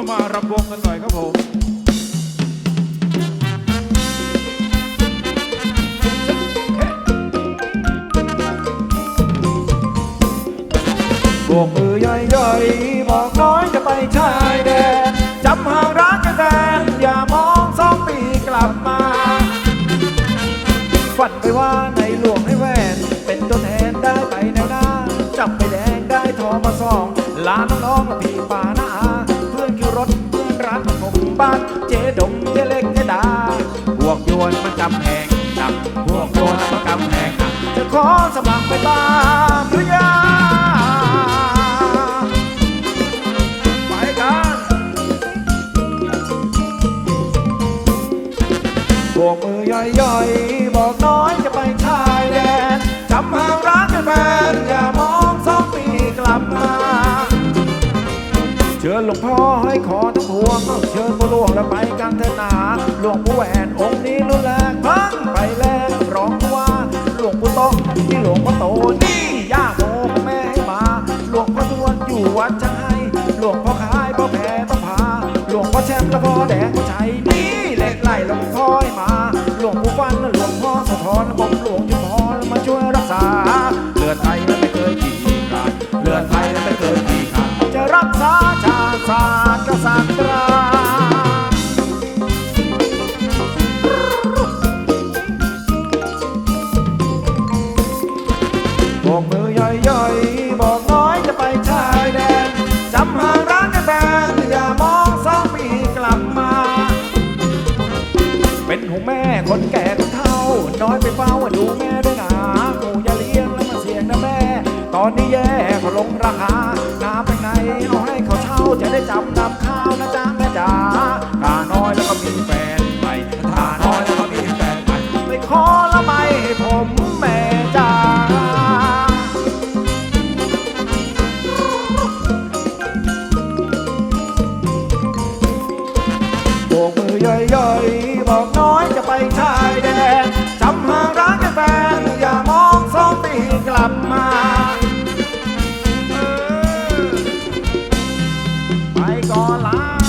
ก็มารำวงกันหน่อยครับผมโบกมือย่อยๆบอกน้อยจะไปชายแดนจำหางรักกันแดนอย่ามองสองปีกลับมาฝันไปว่าในหลวงให้แหวนเป็นตัวแทนได้ไปในหน้าจับไปแดงได้ทอมาสองลาน้องๆและพี่ปาน บ้านเจ๊ดมเจ๊เล็กเจ๊ดา พวกโยนมันกำแพงดับพวกโยนมันกำแพงดับจะขอสมัครไปบ้านหรือยังไปกันโบกมือย่อยๆบอกน้อย หลวงพ่อให้ขอทั้งพวงเชิญพระหลวงแล้วไปกันเถอะนาหลวงปู่แหวนองค์นี้รุนแรกพังไปแล้วร้องว่า หลวงปู่โตนี่หลวงพ่อโตนี่ย่าโมของแม่ให้มา หลวงพ่อทวนอยู่วัดชังไห้หลวงพ่อ ศาสตร์กษัตราโบกมือย่อยๆ บอกน้อยจะไปชายแดนจำหางร้านกันแฟนอย่ามองสองปีกลับมา เป็นห่วงแม่คนแก่คนเฒ่า น้อยไปเฝ้าดูแม่ด้วยนะหมูอย่าเลี้ยงแล้วมาเสียงนะแม่ ตอนนี้แย่เขาลงราคา 我们也要。